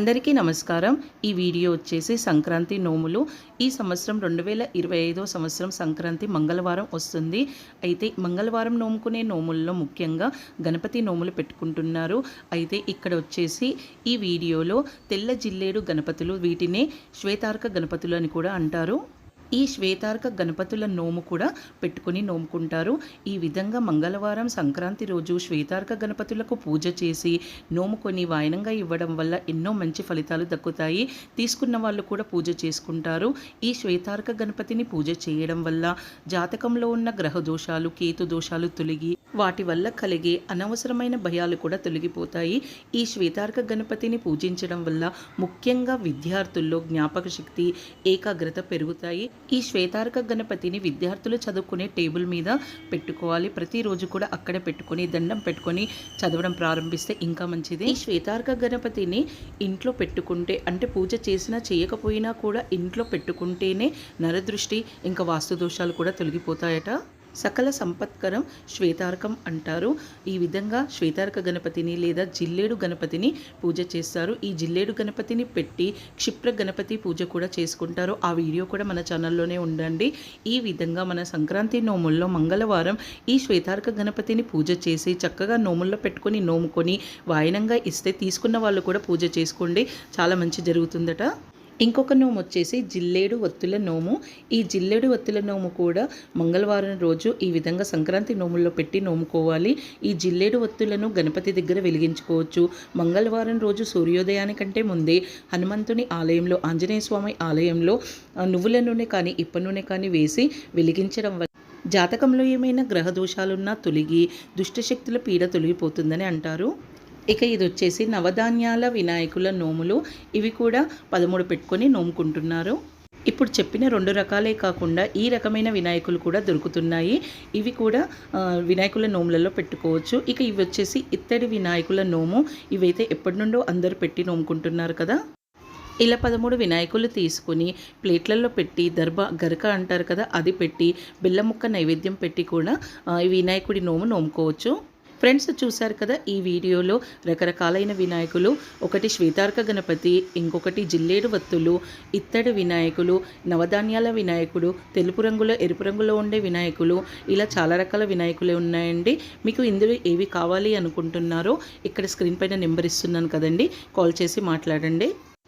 అందరికీ నమస్కారం. ఈ వీడియో వచ్చేసి సంక్రాంతి నోములు. ఈ సంవత్సరం రెండు వేల ఇరవై ఐదో సంవత్సరం సంక్రాంతి మంగళవారం వస్తుంది. అయితే మంగళవారం నోముకునే నోముల్లో ముఖ్యంగా గణపతి నోములు పెట్టుకుంటున్నారు. అయితే ఇక్కడ వచ్చేసి ఈ వీడియోలో తెల్ల జిల్లేడు గణపతులు వీటినే శ్వేతార్క గణపతులు అని కూడా అంటారు. ఈ శ్వేతార్క గణపతుల నోము కూడా పెట్టుకుని నోముకుంటారు. ఈ విధంగా మంగళవారం సంక్రాంతి రోజు శ్వేతార్క గణపతులకు పూజ చేసి నోముకొని వాయనంగా ఇవ్వడం వల్ల ఎన్నో మంచి ఫలితాలు దక్కుతాయి. తీసుకున్న వాళ్ళు కూడా పూజ చేసుకుంటారు. ఈ శ్వేతార్క గణపతిని పూజ చేయడం వల్ల జాతకంలో ఉన్న గ్రహ దోషాలు కేతు దోషాలు తొలగి వాటి వల్ల కలిగే అనవసరమైన భయాలు కూడా తొలగిపోతాయి. ఈ శ్వేతార్క గణపతిని పూజించడం వల్ల ముఖ్యంగా విద్యార్థుల్లో జ్ఞాపక శక్తి ఏకాగ్రత పెరుగుతాయి. ఈ శ్వేతార్క గణపతిని విద్యార్థులు చదువుకునే టేబుల్ మీద పెట్టుకోవాలి. ప్రతిరోజు కూడా అక్కడే పెట్టుకొని దండం పెట్టుకొని చదవడం ప్రారంభిస్తే ఇంకా మంచిది. ఈ శ్వేతార్క గణపతిని ఇంట్లో పెట్టుకుంటే అంటే పూజ చేసినా చేయకపోయినా కూడా ఇంట్లో పెట్టుకుంటేనే నరదృష్టి ఇంకా వాస్తు దోషాలు కూడా తొలగిపోతాయట. సకల సంపత్కరం శ్వేతార్కం అంటారు. ఈ విధంగా శ్వేతార్క గణపతిని లేదా జిల్లేడు గణపతిని పూజ చేస్తారు. ఈ జిల్లేడు గణపతిని పెట్టి క్షిప్ర గణపతి పూజ కూడా చేసుకుంటారు. ఆ వీడియో కూడా మన ఛానల్లోనే ఉండండి. ఈ విధంగా మన సంక్రాంతి నోముల్లో మంగళవారం ఈ శ్వేతార్క గణపతిని పూజ చేసి చక్కగా నోముల్లో పెట్టుకొని నోముకొని వాయనంగా ఇస్తే తీసుకున్న వాళ్ళు కూడా పూజ చేసుకోండి. చాలా మంచి జరుగుతుందట. ఇంకొక నోము వచ్చేసి జిల్లేడు ఒత్తుల నోము. ఈ జిల్లేడు ఒత్తుల నోము కూడా మంగళవారం రోజు ఈ విధంగా సంక్రాంతి నోముల్లో పెట్టి నోముకోవాలి. ఈ జిల్లేడు ఒత్తులను గణపతి దగ్గర వెలిగించుకోవచ్చు. మంగళవారం రోజు సూర్యోదయానికంటే ముందే హనుమంతుని ఆలయంలో ఆంజనేయ స్వామి ఆలయంలో నువ్వుల నూనె కానీ ఇప్ప నూనె కానీ వేసి వెలిగించడం వల్ల జాతకంలో ఏమైనా గ్రహ దోషాలున్నా తొలగి దుష్టశక్తుల పీడ తొలగిపోతుందని అంటారు. ఇక ఇది వచ్చేసి నవధాన్యాల వినాయకుల నోములు. ఇవి కూడా పదమూడు పెట్టుకొని నోముకుంటున్నారు. ఇప్పుడు చెప్పిన రెండు రకాలే కాకుండా ఈ రకమైన వినాయకులు కూడా దొరుకుతున్నాయి. ఇవి కూడా వినాయకుల నోములలో పెట్టుకోవచ్చు. ఇక ఇవి వచ్చేసి ఇత్తడి వినాయకుల నోము. ఇవైతే ఎప్పటి నుండో అందరూ పెట్టి నోముకుంటున్నారు కదా. ఇలా పదమూడు వినాయకులు తీసుకుని ప్లేట్లలో పెట్టి దర్భ గరక అంటారు కదా అది పెట్టి బెల్లం ముక్క నైవేద్యం పెట్టి కూడా ఈ వినాయకుడి నోము నోముకోవచ్చు. ఫ్రెండ్స్ చూశారు కదా ఈ వీడియోలో రకరకాలైన వినాయకులు ఒకటి శ్వేతార్క గణపతి ఇంకొకటి జిల్లేడు వత్తులు ఇత్తడి వినాయకులు నవధాన్యాల వినాయకుడు తెలుపు రంగులో ఎరుపు రంగులో ఉండే వినాయకులు ఇలా చాలా రకాల వినాయకులే ఉన్నాయండి. మీకు ఇందులో ఏవి కావాలి అనుకుంటున్నారో ఇక్కడ స్క్రీన్ పైన నెంబర్ ఇస్తున్నాను కదండి. కాల్ చేసి మాట్లాడండి.